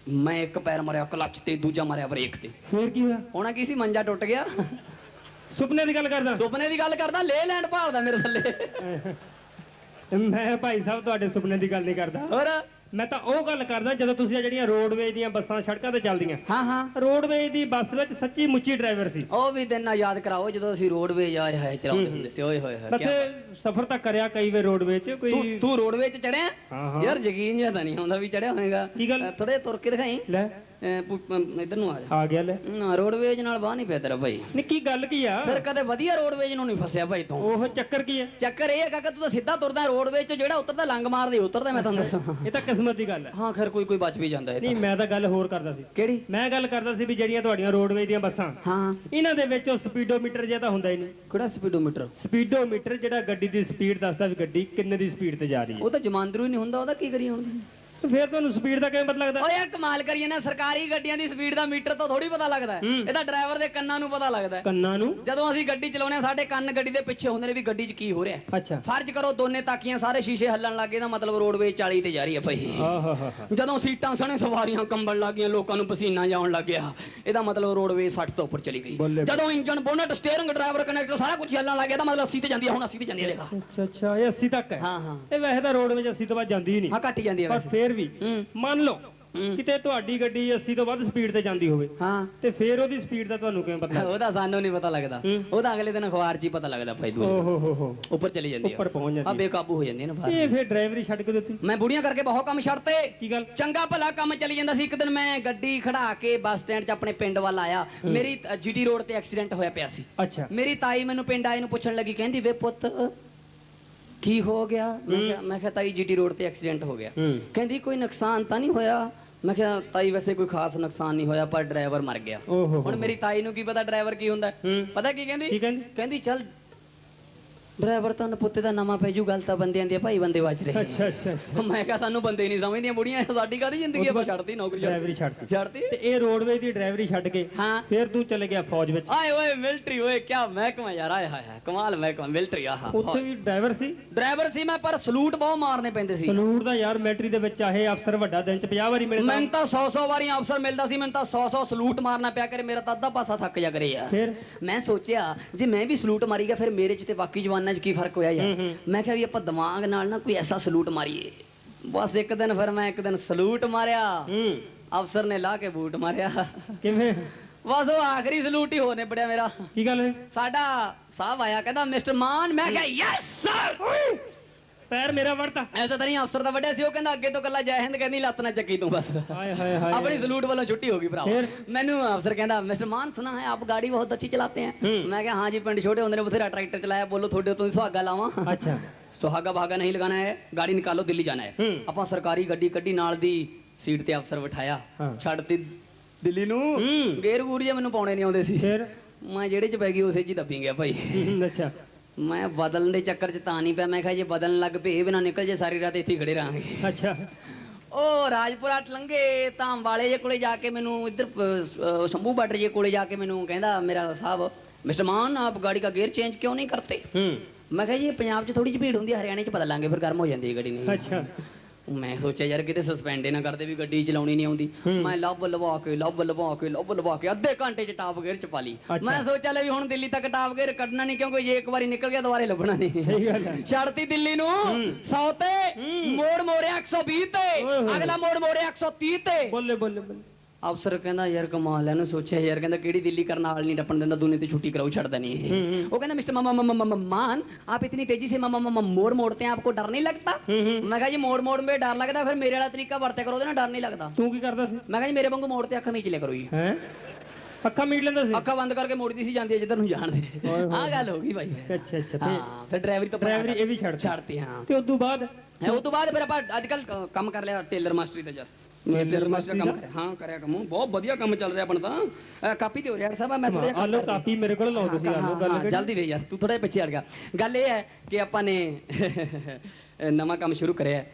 ਮੈਂ ਇੱਕ ਪੈਰ ਮਾਰਿਆ ਕਲੱਚ ਤੇ ਦੂਜਾ ਮਾਰਿਆ ਬ੍ਰੇਕ ਤੇ। ਫੇਰ ਕੀ ਹੋਇਆ? ਹੋਣਾ ਕੀ ਸੀ? ਮੰਜਾ ਟੁੱਟ ਗਿਆ। ਸੁਪਨੇ ਦੀ ਗੱਲ ਕਰਦਾ। ਸੁਪਨੇ ਦੀ ਗੱਲ ਕਰਦਾ ਲੈ ਲੈਂਡ ਭਾਲਦਾ ਮੇਰੇ ਥੱਲੇ। ਮੈਂ ਭਾਈ ਸਾਹਿਬ ਤੁਹਾਡੇ ਸੁਪਨੇ ਦੀ ਗੱਲ ਨਹੀਂ ਕਰਦਾ। ਹੋਰ? ਮੈਂ ਤਾਂ ਉਹ ਗੱਲ ਕਰਦਾ ਜਦੋਂ ਤੁਸੀਂ ਜਿਹੜੀਆਂ ਰੋਡਵੇਜ ਦੀਆਂ ਬੱਸਾਂ ਸੜਕਾਂ ਤੇ ਚੱਲਦੀਆਂ। ਹਾਂ ਹਾਂ। ਰੋਡਵੇਜ ਦੀ ਬੱਸ ਵਿੱਚ ਸੱਚੀ ਮੁੱਚੀ ਡਰਾਈਵਰ ਸੀ। ਉਹ ਵੀ ਦਿਨ ਨਾ ਯਾਦ ਕਰਾਓ ਜਦੋਂ ਅਸੀਂ ਰੋਡਵੇਜ ਆਏ ਹੈ ਚਲਾਉਂਦੇ ਹੁੰਦੇ ਸੀ ਓਏ ਹੋਏ ਹੋਏ ਕਿਆ ਵੈਸੇ ਸਫ਼ਰ ਤਾਂ ਕਰਿਆ ਕਈ ਵੇ ਰੋਡਵੇਜ ਚ ਤੂੰ ਕੋਈ ਤੂੰ ਰੋਡਵੇਜ ਚ ਚੜਿਆ ਹਾਂ, ਹਾਂ। ਯਾਰ ਯਕੀਨ ਜਿਹਾ ਤਾਂ ਨਹੀਂ ਹੁੰਦਾ ਵੀ ਚੜਿਆ ਹੋਵੇਗਾ ਕੀ ਗੱਲ? ਥੋੜੇ ਤੁਰ ਕੇ ਦਿਖਾਈ। ਲੈ। ਇੱਧਰ ਨੂੰ ਆ ਜਾ। ਆ ਗਿਆ ਲੈ। ਨਾ ਰੋਡਵੇਜ ਨਾਲ ਬਾਹ ਨਹੀਂ ਪਿਆ ਤੇਰਾ ਭਾਈ ਨਹੀਂ ਕੀ ਗੱਲ ਕੀ ਆ? ਫਿਰ ਕਦੇ ਵਧੀਆ ਰੋਡਵੇਜ ਨੂੰ ਨਹੀਂ ਫਸਿਆ ਭਾਈ ਤੂੰ। ਉਹ ਚੱਕਰ ਕੀ ਹੈ ਚੱਕਰ ਇਹ ਹੈ ਕਾਕਾ ਤੂੰ ਤਾਂ ਸਿੱਧਾ ਤੁਰਦਾ ਰੋਡਵੇਜ ਚ ਜਿਹੜਾ ਉਤਰਦਾ ਲੰਗ ਮਾਰਦੇ ਉਤਰਦਾ ਮੈਂ ਤੁਹਾਨੂੰ ਦੱਸਾਂ। ਇਹ ਤਾਂ ਕਿਸਮਤ ਕਿਸਮਤ ਦੀ ਗੱਲ ਹੈ ਹਾਂ ਖੈਰ ਕੋਈ ਕੋਈ ਬਚ ਵੀ ਜਾਂਦਾ ਨਹੀਂ ਮੈਂ ਤਾਂ ਗੱਲ ਹੋਰ ਕਰਦਾ ਸੀ। ਕਿਹੜੀ? ਮੈਂ ਗੱਲ ਕਰਦਾ ਸੀ ਵੀ ਜਿਹੜੀਆਂ ਤੁਹਾਡੀਆਂ ਰੋਡਵੇਜ਼ ਦੀਆਂ ਬੱਸਾਂ ਹਾਂ। ਇਹਨਾਂ ਦੇ ਵਿੱਚ ਉਹ ਸਪੀਡੋਮੀਟਰ ਜਿਹਾ ਤਾਂ ਹੁੰਦਾ ਹੀ ਨਹੀਂ। ਕਿਹੜਾ ਸਪੀਡੋਮੀਟਰ ਸਪੀਡੋਮੀਟਰ ਜਿਹੜਾ ਗੱਡੀ ਦੀ ਸਪੀਡ ਦੱਸਦਾ ਵੀ ਗੱਡੀ ਕਿੰਨੇ ਦੀ ਸਪੀਡ ਤੇ ਜਾ ਰਹੀ ਹੈ। ਉਹ ਤਾਂ ਜਮਾਂਦਰੂ ਹੀ ਨਹੀਂ ਹੁੰਦਾ ਉਹਦਾ ਕੀ ਕਰੀਏ ਹੁਣ ਤੁਸੀਂ? ਫਿਰ ਤੁਹਾਨੂੰ ਸਪੀਡ ਦਾ ਕਿਵੇਂ ਪਤਾ ਲੱਗਦਾ? ਓ ਯਾਰ ਕਮਾਲ ਕਰੀਏ ਨਾ ਸਰਕਾਰੀ ਗੱਡੀਆਂ ਦੀ ਸਪੀਡ ਦਾ ਮੀਟਰ ਤਾਂ ਥੋੜੀ ਪਤਾ ਲੱਗਦਾ। ਹੈ। ਹੂੰ। ਇਹ ਤਾਂ ਡਰਾਈਵਰ ਦੇ ਕੰਨਾਂ ਨੂੰ ਪਤਾ ਲੱਗਦਾ। ਹੈ ਕੰਨਾਂ ਨੂੰ? ਜਦੋਂ ਅਸੀਂ ਗੱਡੀ ਚਲਾਉਂਦੇ ਹਾਂ ਸਾਡੇ ਕੰਨ ਗੱਡੀ ਦੇ ਪਿੱਛੇ ਹੁੰਦੇ ਨੇ ਵੀ ਗੱਡੀ 'ਚ ਕੀ ਹੋ ਰਿਹਾ। ਹੈ ਅੱਛਾ। ਫਰਜ਼ ਕਰੋ ਦੋਨੇ ਤਾਕੀਆਂ ਸਾਰੇ ਸ਼ੀਸ਼ੇ ਹੱਲਣ ਲੱਗੇ ਦਾ ਮਤਲਬ ਰੋਡਵੇਜ 40 ਤੇ ਜਾ ਰਹੀ ਹੈ ਭਾਈ। ਆਹਾਹਾ ਜਦੋਂ ਸੀਟਾਂ ਸਣੇ ਸਵਾਰੀਆਂ ਕੰਬਣ ਲੱਗ ਗਈਆਂ ਲੋਕਾਂ ਨੂੰ ਪਸੀਨਾ ਜਾਣ ਲੱਗ ਗਿਆ। ਇਹਦਾ ਮਤਲਬ ਰੋਡਵੇਜ 60 ਤੋਂ ਉੱਪਰ ਚਲੀ ਗਈ। ਜਦੋਂ engine bonnet steering driver connector ਸਾਰਾ ਕੁਝ ਹੱਲਣ ਲੱਗ ਗਿਆ ਤਾਂ ਮਤਲਬ 80 ਤੇ ਜਾਂਦੀ ਹੈ ਹੁਣ 80 ਤੇ ਜਾਂਦੀ ਹੈ ਦੇਖਾ। ਅੱਛਾ ਅੱਛਾ ਇਹ 80 ਤੱਕ ਹੈ। ਹਾਂ ਹਾਂ। ਇਹ ਵੈਸੇ ਤਾਂ ਰੋਡਵੇਜ਼ 80 ਤੋਂ ਵੱਧ ਜਾਂਦੀ ਹੀ ਨਹੀਂ। ਹਾਂ ਘੱਟ ਹੀ ਜਾਂਦੀ ਹੈ ਪਰ ਵੈਸੇ। ਫਿਰ ਵੀ ਮੰਨ ਲਓ। ਕਿਤੇ ਤੁਹਾਡੀ ਗੱਡੀ 80 ਤੋਂ ਵੱਧ ਸਪੀਡ ਤੇ ਜਾਂਦੀ ਹੋਵੇ ਹਾਂ। ਤੇ ਫਿਰ ਉਹਦੀ ਸਪੀਡ ਦਾ ਤੁਹਾਨੂੰ ਕਿਵੇਂ ਪਤਾ ਉਹਦਾ ਸਾਨੂੰ ਨਹੀਂ ਪਤਾ ਲੱਗਦਾ। ਉਹਦਾ ਅਗਲੇ ਦਿਨ ਅਖਬਾਰ 'ਚ ਹੀ ਪਤਾ ਲੱਗਦਾ ਭਾਈ ਦੂਰ ਓਹ ਹੋ ਹੋ। ਉੱਪਰ ਚਲੀ ਜਾਂਦੀ ਉੱਪਰ ਪਹੁੰਚ ਆ। ਜਾਂਦੀ ਬੇਕਾਬੂ ਹੋ ਜਾਂਦੀ ਹੈ ਨਾ ਬਾਹਰ। ਇਹ ਫਿਰ ਡਰਾਈਵਰੀ ਛੱਡ ਕੇ ਦਿੱਤੀ। ਮੈਂ ਬੁੜੀਆਂ ਕਰਕੇ ਬਹੁਤ ਕੰਮ ਛੱਡਤੇ। ਕੀ ਗੱਲ? ਚੰਗਾ ਭਲਾ ਕੰਮ ਚੱਲੀ ਜਾਂਦਾ ਸੀ। ਇੱਕ ਦਿਨ ਮੈਂ ਗੱਡੀ ਖੜਾ ਕੇ ਬੱਸ ਸਟੈਂਡ 'ਚ ਆਪਣੇ ਪਿੰਡ ਵੱਲ ਆਇਆ। ਮੇਰੀ ਜੀਟੀ ਰੋਡ ਤੇ ਐਕਸੀਡੈਂਟ ਹੋਇਆ ਪਿਆ ਸੀ। ਅੱਛਾ। ਮੇਰੀ ਤਾਈ ਮੈਨੂੰ ਪਿੰਡ ਆਏ ਨੂੰ ਪੁੱਛਣ ਲੱਗੀ ਕਹਿੰਦੀ ਵੇ ਪੁੱਤ ਕੀ ਹੋ ਗਿਆ? ਮੈਂ ਕਿਹਾ ਮੈਂ ਕਿਹਾ ਤਾਈ ਜੀਟੀ ਰੋਡ ਤੇ ਐਕਸੀਡੈਂਟ ਹੋ ਗਿਆ। ਕਹਿੰਦੀ ਕੋਈ ਨੁਕਸਾਨ ਤਾਂ ਨਹੀਂ ਹੋਇਆ? ਮੈਂ ਕਿਹਾ ਤਾਈ ਵੈਸੇ ਕੋਈ ਖਾਸ ਨੁਕਸਾਨ ਨਹੀਂ ਹੋਇਆ ਪਰ ਡਰਾਈਵਰ ਮਰ ਗਿਆ। ਹੁਣ ਮੇਰੀ ਤਾਈ ਨੂੰ ਕੀ ਪਤਾ ਡਰਾਈਵਰ ਕੀ ਹੁੰਦਾ? ਪਤਾ ਕੀ ਕਹਿੰਦੀ? ਕਹਿੰਦੀ ਚੱਲ ਡਰਾਈਵਰ ਤਾਂ ਨਪੁੱਤੇ ਦਾ ਨਵਾਂ ਪੈ ਜੂ ਗੱਲ ਤਾਂ ਬੰਦਿਆਂ ਦੀ ਆ, ਭਾਈ ਬੰਦੇ ਵੱਜ ਰਹੇ। ਅੱਛਾ ਅੱਛਾ ਅੱਛਾ। ਮੈਂ ਕਿਹਾ ਸਾਨੂੰ ਬੰਦੇ ਨਹੀਂ ਸਮਝਦੀਆਂ ਬੁੜੀਆਂ ਸਾਡੀ ਕਾਹਦੀ ਜ਼ਿੰਦਗੀ ਆਪਾਂ ਛੱਡਤੀ ਨੌਕਰੀ ਛੱਡ ਡਰਾਈਵਰੀ ਛੱਡਤੀ। ਛੱਡਤੀ? ਤੇ ਇਹ ਰੋਡਵੇਜ਼ ਦੀ ਡਰਾਈਵਰੀ ਛੱਡ ਕੇ ਹਾਂ। ਫਿਰ ਤੂੰ ਚਲੇ ਗਿਆ ਫੌਜ ਵਿੱਚ। ਆਏ ਓਏ ਮਿਲਟਰੀ ਓਏ ਕੀ ਮਹਿਕਮਾ ਯਾਰ ਆਏ ਹਾਏ ਹਾਏ ਕਮਾਲ ਮਹਿਕਮਾ ਮਿਲਟਰੀ ਆਹਾ ਉੱਥੇ ਵੀ ਡਰਾਈਵਰ ਸੀ? ਡਰਾਈਵਰ ਸੀ ਮੈਂ ਪਰ ਸਲੂਟ ਬਹੁਤ ਮਾਰਨੇ ਪੈਂਦੇ ਸੀ। ਸਲੂਟ ਦਾ ਯਾਰ ਮਿਲਟਰੀ ਦੇ ਵਿੱਚ ਆਹੇ ਅਫਸਰ ਵੱਡਾ ਦਿਨ ਚ 50 ਵਾਰੀ ਮਿਲਦਾ। ਮੈਨੂੰ ਤਾਂ 100 100 ਵਾਰੀਆਂ ਅਫਸਰ ਮਿਲਦਾ ਸੀ ਮੈਨੂੰ ਤਾਂ 100 100 ਸਲੂਟ ਮਾਰਨਾ ਪਿਆ ਕਰੇ ਮੇਰਾ ਤਾਂ ਅੱਧਾ ਪਾਸਾ ਥੱਕ ਜਾ ਕਰੇ ਯਾਰ। ਫਿਰ? ਮੈਂ ਸੋਚਿਆ ਜੇ ਮੈਂ ਵੀ ਸਲੂਟ ਮਾਰੀ ਗਿਆ ਫਿਰ ਮੇਰੇ 'ਚ ਤੇ ਬਾਕੀ ਜਵਾਨਾਂ 'ਚ ਕੀ ਫ਼ਰਕ ਹੋਇਆ ਯਾਰ। ਮੈਂ ਕਿਹਾ ਵੀ ਆਪਾਂ ਦਿਮਾਗ ਨਾਲ ਨਾ ਕੋਈ ਐਸਾ ਸਲੂਟ ਮਾਰੀਏ। ਬਸ ਇੱਕ ਦਿਨ ਫਿਰ ਮੈਂ ਇੱਕ ਦਿਨ ਸਲੂਟ ਮਾਰਿਆ। ਅਫਸਰ ਨੇ ਲਾ ਕੇ ਬੂਟ ਮਾਰਿਆ। ਕਿਵੇਂ? ਬਸ ਉਹ ਆਖਰੀ ਸਲੂਟ ਹੀ ਹੋਣੇ ਪੜਿਆ ਮੇਰਾ। ਕੀ ਗੱਲ ਹੈ ਸਾਡਾ ਸਾਹਿਬ ਆਇਆ ਕਹਿੰਦਾ ਮਿਸਟਰ ਮਾਨ ਮੈਂ ਕਿਹਾ ਯੈਸ ਸਰ ਪੈਰ ਮੇਰਾ ਵੜਦਾ ਐਸਾ ਤਾਂ ਨਹੀਂ ਅਫਸਰ ਦਾ ਵੱਡਿਆ ਸੀ ਉਹ ਕਹਿੰਦਾ ਅੱਗੇ ਤੋਂ ਕੱਲਾ ਜੈ ਹਿੰਦ ਕਹਿੰਦੀ ਲੱਤ ਨਾ ਚੱਕੀ ਤੂੰ ਬਸ। ਆਪਣੀ ਸਲੂਟ ਵੱਲੋਂ ਛੁੱਟੀ ਹੋ ਗਈ ਭਰਾ ਮੈਨੂੰ ਅਫਸਰ ਕਹਿੰਦਾ ਮਿਸਟਰ ਮਾਨ ਸੁਣਾ ਹੈ ਆਪ ਗਾੜੀ ਬਹੁਤ ਅੱਛੀ ਚਲਾਤੇ ਹੈ। ਮੈਂ ਕਿਹਾ ਹਾਂ ਜੀ ਪਿੰਡ ਛੋਟੇ ਹੁੰਦੇ ਨੇ ਬਥੇਰਾ ਟਰੈਕਟਰ ਚਲਾਇਆ ਬੋਲੋ ਤੁਹਾਡੇ ਤੋਂ ਸੁਹਾਗਾ ਲਾਵਾਂ। ਅੱਛਾ। ਸੁਹਾਗਾ ਭਾਗਾ ਨਹੀਂ ਲਗਾਣਾ ਹੈ ਗਾੜੀ ਨਿਕਾਲੋ ਦਿੱਲੀ ਜਾਣਾ ਹੈ। ਆਪਾਂ ਸਰਕਾਰੀ ਗੱਡੀ ਕੱਢੀ ਨਾਲ ਦੀ ਸੀਟ ਤੇ ਅਫਸਰ ਬਿਠਾਇਆ। ਛੱਡ ਛੱਡਤੀ ਦਿੱਲੀ ਨੂੰ। ਗੇਰ ਗੂਰ ਮੈਨੂੰ ਪਾਉਣੇ ਨਹੀਂ ਆਉਂਦੇ ਸੀ। ਫਿਰ? ਮੈਂ ਜਿਹੜੇ ਚ ਪੈ ਗਈ ਉਸੇ ਚ ਦੱਬੀ ਗਿਆ ਭਾਈ। ਅੱਛਾ। ਮੈਂ ਬਦਲਣ ਦੇ ਚੱਕਰ 'ਚ ਤਾਂ ਨਹੀਂ ਪਿਆ। ਮੈਂ ਕਿਹਾ ਜੇ ਬਦਲਣ ਲੱਗ ਪਏ ਬਿਨਾ ਨਿਕਲ ਜੇ ਸਾਰੀ ਰਾਤ ਇੱਥੇ ਖੜੇ ਰਹਾਂਗੇ। ਅੱਛਾ। ਉਹ ਰਾਜਪੁਰਾ ਟਲੰਗੇ ਤਾਂ ਵਾਲੇ ਜੇ ਕੋਲੇ ਜਾ ਕੇ ਮੈਨੂੰ ਇੱਧਰ ਸ਼ੰਭੂ ਬਾਰਡਰ ਜੇ ਕੋਲੇ ਜਾ ਕੇ ਮੈਨੂੰ ਕਹਿੰਦਾ ਮੇਰਾ ਸਾਹਿਬ ਮਿਸਟਰ ਮਾਨ ਆਪ ਗਾੜੀ ਦਾ ਗੇਅਰ ਚੇਂਜ ਕਿਉਂ ਨਹੀਂ ਕਰਤੇ? ਮੈਂ ਕਿਹਾ ਜੀ ਪੰਜਾਬ 'ਚ ਥੋੜੀ ਜਿਹੀ ਭੀੜ ਹੁੰਦੀ ਹਰਿਆਣੇ 'ਚ ਬਦਲਾਂਗੇ ਫਿਰ ਗਰਮ ਹੋ ਜਾਂਦੀ ਹੈ ਗੱਡੀ ਨਹੀਂ ਅੱਛਾ। ਮੈਂ ਸੋਚਿਆ ਯਾਰ ਕਿਤੇ ਸਸਪੈਂਡ ਨਾ ਕਰਦੇ ਵੀ ਗੱਡੀ ਚਲਾਉਣੀ ਨਹੀਂ ਆਉਂਦੀ ਹੂੰ। ਮੈਂ ਲੱਭ ਲਵਾ ਕੇ ਲੱਭ ਲਵਾ ਕੇ ਲੱਭ ਲਵਾ ਕੇ ਅੱਧੇ ਘੰਟੇ 'ਚ ਟਾਪ ਗੇਅਰ 'ਚ ਪਾ ਲਈ। ਮੈਂ ਸੋਚਿਆ ਲੈ ਵੀ ਹੁਣ ਦਿੱਲੀ ਤੱਕ ਟਾਪ ਗੇਅਰ ਕੱਢਣਾ ਨਹੀਂ ਕਿਉਂਕਿ ਜੇ ਇੱਕ ਵਾਰੀ ਨਿਕਲ ਗਿਆ ਦੁਬਾਰੇ ਲੱਭਣਾ ਨਹੀਂ ਸਹੀ ਗੱਲ ਹੈ ਛੱਡਤੀ ਦਿੱਲੀ ਨੂੰ ਹੂੰ। 100 ਤੇ ਹੂੰ। ਮੋੜ ਮੋੜਿਆ 120 ਤੇ। ਅਗਲਾ ਮੋੜ ਮੋੜਿਆ 130 ਤੇ ਬੋਲੇ ਬੋਲੇ ਬੋਲੇ ਅਫਸਰ ਕਹਿੰਦਾ ਯਾਰ ਕਮਾਲ ਹੈ ਇਹਨੂੰ ਸੋਚਿਆ ਯਾਰ ਕਹਿੰਦਾ ਕਿਹੜੀ ਦਿੱਲੀ ਕਰਨ ਨਾਲ ਨਹੀਂ ਟੱਪਣ ਦਿੰਦਾ ਦੁਨੀਆ ਤੇ ਛੁੱਟੀ ਕਰਾਉ ਛੱਡਦਾ ਨਹੀਂ ਇਹ हम्म, हम्म। वो कहना मिस्टर मम्मा मम्मा मम्मा मान आप इतनी तेजी से मम्मा मम्मा मोड़ मोड़ते हैं आपको डर नहीं लगता हम्म, हम्म। मैं कहा जी मोड़ मोड़ में डर लगता है फिर मेरे वाला तरीका बरते करो ਉਹਦੇ ਨਾਲ ਡਰ ਨਹੀਂ ਲੱਗਦਾ ਤੂੰ ਕੀ ਕਰਦਾ ਸੀ ਮੈਂ ਕਹਾ ਜੀ ਮੇਰੇ ਵਾਂਗੂ ਮੋੜ ਤੇ ਅੱਖਾਂ ਮੀਚ ਲਿਆ ਕਰੋ ਜੀ ਹੈ ਅੱਖਾਂ ਮੀਟ ਲੈਂਦਾ ਸੀ ਅੱਖਾਂ ਬੰਦ ਕਰਕੇ ਮੋੜਦੀ ਸੀ ਜਾਂਦੀ ਹੈ ਜਿੱਧਰ ਨੂੰ ਜਾਣਦੇ ਓਏ ਹੋਏ। ਆਹ ਗੱਲ ਹੋ ਗਈ ਭਾਈ ਅੱਛਾ ਅੱਛਾ ਤੇ ਹਾਂ ਫਿਰ ਡਰਾਈਵਰੀ ਤੋਂ ਡਰਾਈਵਰੀ ਇਹ ਵੀ ਛੱਡ ਛੱਡਤੀ ਹਾਂ ਤੇ ਉਸ ਤੋਂ ਬਾਅਦ ਹੈ ਉਹ ਤੋਂ ਬਾਅਦ ਫਿਰ ਆਪਾਂ ਅੱਜ ਕੱਲ ਕੰਮ ਕਰ ਲਿਆ ਟੇਲਰ ਮਾਸਟਰੀ ਦਾ ਜਰ ਮੈਂ ਟੇਲਰ ਮਾਸਟਰੀ ਕੰਮ ਕਰਿਆ ਹਾਂ ਕਰਿਆ ਕੰਮ ਬਹੁਤ ਵਧੀਆ ਕੰਮ ਚੱਲ ਰਿਹਾ ਆਪਣਾ ਤਾਂ ਅਹ ਕਾਪੀ ਤੇ ਹੋ ਰਿਹਾ ਸਾਹਿਬ ਮੈਂ ਥੋੜਾ ਜਿਹਾ ਆ ਲਓ ਕੰਮ ਕਰ ਰਿਹਾ। ਕਾਪੀ ਮੇਰੇ ਕੋਲ ਲਾਓ ਤੁਸੀਂ ਆ ਲਓ ਗੱਲ? ਜਲਦੀ ਵੇ ਯਾਰ ਤੂੰ ਥੋੜਾ ਪਿੱਛੇ ਹਟ ਗਿਆ ਗੱਲ ਇਹ ਹੈ ਕਿ ਆਪਾਂ ਨੇ ਨਵਾਂ ਕੰਮ ਸ਼ੁਰੂ ਕਰਿਆ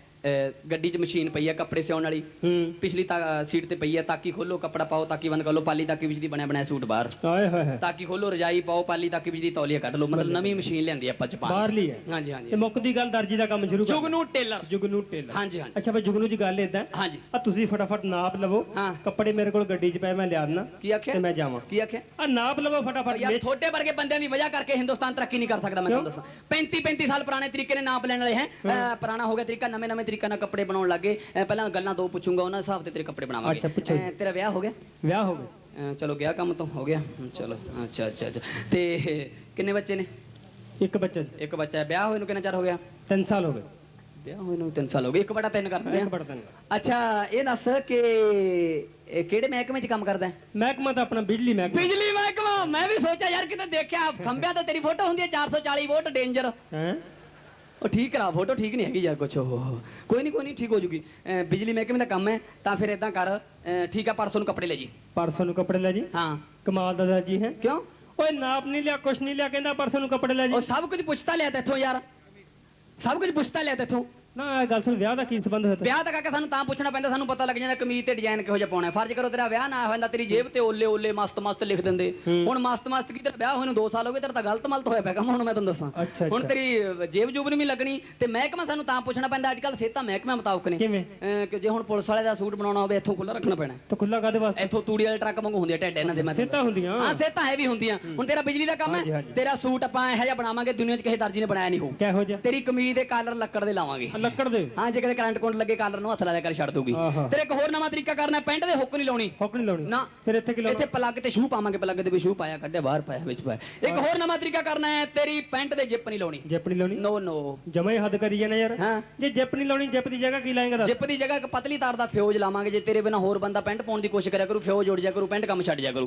ਗੱਡੀ 'ਚ ਮਸ਼ੀਨ ਪਈ ਹੈ ਕੱਪੜੇ ਸਿਉਣ ਵਾਲੀ। ਹੂੰ। ਪਿਛਲੀ ਤਾਂ ਸੀਟ ਤੇ ਪਈ ਹੈ ਤਾਕੀ ਖੋਲੋ ਕੱਪੜਾ ਪਾਓ ਤਾਕੀ ਬੰਦ ਕਰ ਲਓ ਪਾਲੀ ਤਾਕੀ ਵਿੱਚ ਦੀ ਬਣਿਆ ਬਣਾਇਆ ਸੂਟ ਬਾਹਰ। ਆਏ ਹੋਏ ਹੈ ਤਾਕੀ ਖੋਲੋ ਰਜਾਈ ਪਾਓ ਪਾਲੀ ਤਾਕੀ ਵਿੱਚ ਦੀ ਤੌਲੀਆ ਕੱਢ ਲਓ। ਮਤਲਬ ਨਵੀਂ ਮਸ਼ੀਨ ਲਿਆਂਦੀ ਆਪਾਂ ਜਪਾਨ। ਬਾਹਰਲੀ ਹੈ ਹਾਂਜੀ ਤੇ ਹਾਂਜੀ ਮੁੱਕਦੀ ਗੱਲ ਦਰਜੀ ਦਾ ਕੰਮ ਸ਼ੁਰੂ ਕਰ। ਜੁਗਨੂ ਟੇਲਰ। ਜੁਗਨੂ ਟੇਲਰ। ਹਾਂਜੀ ਹਾਂਜੀ। ਅੱਛਾ ਬਈ ਜੁਗਨੂ ਜੀ ਗੱਲ ਇਦਾਂ ਹਾਂਜੀ। ਆ ਤੁਸੀਂ ਫਟਾਫਟ ਨਾਪ ਲਵੋ। ਹਾਂ। ਕੱਪੜੇ ਮੇਰੇ ਕੋਲ ਗੱਡੀ 'ਚ ਪਏ ਮੈਂ ਲਿਆ ਦਿੰਦਾ। ਕੀ ਆਖਿਆ? ਤੇ ਮੈਂ ਜਾਵਾਂ। ਕੀ ਆਖਿਆ? ਆ ਨਾਪ ਲਵੋ ਫਟਾਫਟ। ਯਾਰ ਤੁਹਾਡੇ ਵਰਗੇ ਬੰਦਿਆਂ ਦੀ ਵਜ੍ਹਾ ਕਰਕੇ ਹਿੰਦੁਸਤਾਨ ਤਰੱਕੀ ਨਹੀਂ ਕਰ ਸਕਦਾ ਮੈਂ ਤੁਹਾਨੂੰ ਦੱਸਾਂ। 35 35 ਸਾਲ ਪੁਰਾਣੇ ਤਰੀਕੇ ਨੇ ਨਾਪ ਲੈਣ ਵਾਲੇ ਹੈ। ਪੁਰਾਣਾ ਹੋ ਗਿਆ ਤਰੀਕਾ ਨਵੇਂ ਨਵੇਂ ਤਰੀਕਾ ਨਾਲ ਕੱਪੜੇ ਬਣਾਉਣ ਲੱਗੇ। ਪਹਿਲਾਂ ਗੱਲਾਂ ਦੋ ਪੁੱਛੂੰਗਾ ਉਹਨਾਂ ਹਿਸਾਬ ਤੇ ਤੇਰੇ ਕੱਪੜੇ ਬਣਾਵਾਂਗੇ। ਅੱਛਾ, ਪੁੱਛੋ ਤੇਰਾ ਵਿਆਹ ਹੋ ਗਿਆ? ਵਿਆਹ ਹੋ ਗਿਆ। ਚਲੋ ਗਿਆ ਕੰਮ ਤੋਂ ਹੋ ਗਿਆ। ਚਲੋ ਅੱਛਾ ਅੱਛਾ ਅੱਛਾ। ਤੇ ਕਿੰਨੇ ਬੱਚੇ ਨੇ? ਇੱਕ ਬੱਚਾ ਇੱਕ ਬੱਚਾ ਵਿਆਹ ਹੋਏ ਨੂੰ ਕਿੰਨਾ ਚਿਰ ਹੋ ਗਿਆ? ਤਿੰਨ ਸਾਲ ਹੋ ਗਏ। ਵਿਆਹ ਹੋਏ ਨੂੰ 3 ਸਾਲ ਹੋ ਗਏ। ਇੱਕ ਬੜਾ ਤਿੰਨ ਕਰ ਦਿੰਦੇ ਇੱਕ ਆ ਬੜਾ ਤਿੰਨ ਅੱਛਾ ਇਹ ਦੱਸ ਕਿ ਇਹ ਕਿਹੜੇ ਮਹਿਕਮੇ 'ਚ ਕੰਮ ਕਰਦਾ ਹੈ? ਮਹਿਕਮਾ ਤਾਂ ਆਪਣਾ ਬਿਜਲੀ ਮਹਿਕਮਾ। ਬਿਜਲੀ ਮਹਿਕਮਾ? ਮੈਂ ਵੀ ਸੋਚਿਆ ਯਾਰ ਕਿਤੇ ਦੇਖਿਆ ਖੰਭਿਆਂ ਤੇ ਤੇਰੀ ਫੋਟੋ ਹੁੰਦੀ ਹੈ 440 ਵੋਲਟ ਡੇਂਜਰ। ਹੈ? ਉਹ ਠੀਕ ਕਰਾ ਫੋਟੋ ਠੀਕ ਨਹੀਂ ਹੈਗੀ ਯਾਰ ਕੁਛ ਉਹ ਕੋਈ ਨਹੀਂ ਕੋਈ ਨਹੀਂ ਠੀਕ ਹੋ ਜੂਗੀ। ਬਿਜਲੀ ਮਹਿਕਮੇ ਦਾ ਕੰਮ ਹੈ ਤਾਂ ਫਿਰ ਇਦਾਂ ਕਰ ਅਹ ਠੀਕ ਆ ਪਰਸੋਂ ਨੂੰ ਕੱਪੜੇ ਲੈ ਜੀ। ਪਰਸੋਂ ਨੂੰ ਕੱਪੜੇ ਲੈ ਜੀ? ਹਾਂ। ਕਮਾਲ ਦਾ ਦਾਦਾ ਜੀ ਹੈ। ਕਿਉਂ? ਓਏ ਨਾਪ ਨਹੀਂ ਲਿਆ ਕੁਛ ਨਹੀਂ ਲਿਆ ਕਹਿੰਦਾ ਪਰਸੋਂ ਨੂੰ ਕੱਪੜੇ ਲੈ ਜੀ। ਉਹ ਸਭ ਕੁਝ ਪੁੱਛਤਾ ਲਿਆ ਤੇਥੋਂ ਯਾਰ। ਸਭ ਕੁਝ ਪੁੱਛਤਾ ਲਿਆ ਤੇਥੋਂ ਨਾ ਇਹ ਗੱਲ ਸੁਣ ਵਿਆਹ ਦਾ ਕੀ ਸੰਬੰਧ ਹੋਇਆ ਵਿਆਹ ਤਾਂ ਕਰਕੇ ਸਾਨੂੰ ਤਾਂ ਪੁੱਛਣਾ ਪੈਂਦਾ ਸਾਨੂੰ ਪਤਾ ਲੱਗ ਜਾਂਦਾ ਕਮੀਜ਼ ਤੇ ਡਿਜ਼ਾਈਨ ਕਿਹੋ ਜਿਹਾ ਪਾਉਣਾ ਹੈ। ਫਰਜ਼ ਕਰੋ ਤੇਰਾ ਵਿਆਹ ਨਾ ਹੋਇਆ ਤੇਰੀ ਜੇਬ ਤੇ ਓਲੇ ਓਲੇ ਮਸਤ ਮਸਤ ਲਿਖ ਦਿੰਦੇ। ਹੁਣ ਮਸਤ ਮਸਤ ਕੀ ਤੇਰਾ ਵਿਆਹ ਹੋਏ ਨੂੰ 2 ਸਾਲ ਹੋ ਗਏ ਤੇਰਾ ਤਾਂ ਗਲਤ ਮਲਤ ਹੋਇਆ ਪਿਆ ਕੰਮ ਹੁਣ ਮੈਂ ਤੁਹਾਨੂੰ ਦੱਸਾਂ। ਹੁਣ ਅੱਛਾ। ਤੇਰੀ ਜੇਬ ਜੂਬ ਨਹੀਂ ਲੱਗਣੀ ਤੇ ਮਹਿਕਮਾ ਸਾਨੂੰ ਤਾਂ ਪੁੱਛਣਾ ਪੈਂਦਾ ਅੱਜ ਕੱਲ ਸੇਤਾ ਮਹਿਕਮਾ ਮੁਤਾਬਕ ਨੇ। ਕਿਵੇਂ? ਕਿ ਜੇ ਹੁਣ ਪੁਲਿਸ ਵਾਲੇ ਦਾ ਸੂਟ ਬਣਾਉਣਾ ਹੋਵੇ ਇੱਥੋਂ ਖੁੱਲਾ ਰੱਖਣਾ ਪੈਣਾ। ਤਾਂ ਖੁੱਲਾ ਕਾਦੇ ਵਾਸਤੇ? ਇੱਥੋਂ ਤੂੜੀ ਵਾਲੇ ਟਰੱਕ ਵਾਂਗੂ ਹੁੰਦੇ ਆ ਢੱਡ ਇਹਨਾਂ ਦੇ ਮੈਂ ਸੇਤਾਂ ਹੁੰਦੀਆਂ। ਹਾਂ ਸੇਤਾਂ ਹੈ ਵੀ ਹੁੰਦੀਆਂ ਹੁਣ ਤੇਰਾ ਬਿਜਲੀ ਦਾ ਕੰਮ ਹਾਂਜੀ, ਹੈ ਹਾਂਜੀ। ਤੇਰਾ ਸੂਟ ਆਪਾਂ ਇਹੋ ਜਿਹਾ ਬਣਾਵਾਂਗੇ ਦੁਨੀਆ 'ਚ ਕਿਸੇ ਦਰਜੀ ਨੇ ਬਣਾਇਆ ਨਹੀਂ ਹੋ ਕਿਹੋ ਜਿਹਾ? ਤੇਰੀ ਕਮੀਜ਼ ਦੇ ਕਾਲਰ ਲੱਕੜ ਦੇ ਲਾਵਾਂਗੇ। ਲੱਕੜ ਦੇ। ਹਾਂ ਜੇ ਕਦੇ ਕਰੰਟ ਕੁੰਡ ਲੱਗੇ ਕਾਲਰ ਨੂੰ ਹੱਥ ਲਾ ਦੇ ਕਰ ਛੱਡ ਦੂਗੀ ਆਹਾ। ਤੇਰੇ ਇੱਕ ਹੋਰ ਨਵਾਂ ਤਰੀਕਾ ਕਰਨਾ ਪੈਂਟ ਦੇ ਹੁੱਕ ਨਹੀਂ ਲਾਉਣੀ। ਹੁੱਕ ਨਹੀਂ ਲਾਉਣੀ। ਨਾ। ਫਿਰ ਇੱਥੇ ਕੀ ਲਾਉਣਾ? ਇੱਥੇ ਪਲੱਗ ਤੇ ਸ਼ੂ ਪਾਵਾਂਗੇ ਪਲੱਗ ਦੇ ਵੀ ਸ਼ੂ ਪਾਇਆ ਕੱਢਿਆ ਬਾਹਰ ਪਾਇਆ ਵਿੱਚ ਪਾਇਆ। ਇੱਕ ਹੋਰ ਨਵਾਂ ਤਰੀਕਾ ਕਰਨਾ ਹੈ ਤੇਰੀ ਪੈਂਟ ਦੇ ਜਿੱਪ ਨਹੀਂ ਲਾਉਣੀ। ਜਿੱਪ ਨਹੀਂ ਲਾਉਣੀ? ਨੋ ਨੋ ਜਮਾ ਹੀ ਹੱਦ ਕਰੀ ਜਾਣਾ ਯਾਰ। ਹਾਂ। ਜੇ ਜਿੱਪ ਨਹੀਂ ਲਾਉਣੀ ਜਿੱਪ ਦੀ ਜਗ੍ਹਾ ਕੀ ਲਾਏਗਾ ਦੱਸ? ਜਿੱਪ ਦੀ ਜਗ੍ਹਾ ਇੱਕ ਪਤਲੀ ਤਾਰ ਦਾ ਫਿਊਜ਼ ਲਾਵਾਂਗੇ ਜੇ ਤੇਰੇ ਬਿਨਾ ਹੋਰ ਬੰਦਾ ਪੈਂਟ ਪਾਉਣ ਦੀ ਕੋਸ਼ਿਸ਼ ਕਰਿਆ ਕਰੂ ਫਿਊਜ਼ ਉੜ ਜਾ ਕਰੂ ਪੈਂਟ ਕੰਮ ਛੱਡ ਜਾ ਕਰੂ।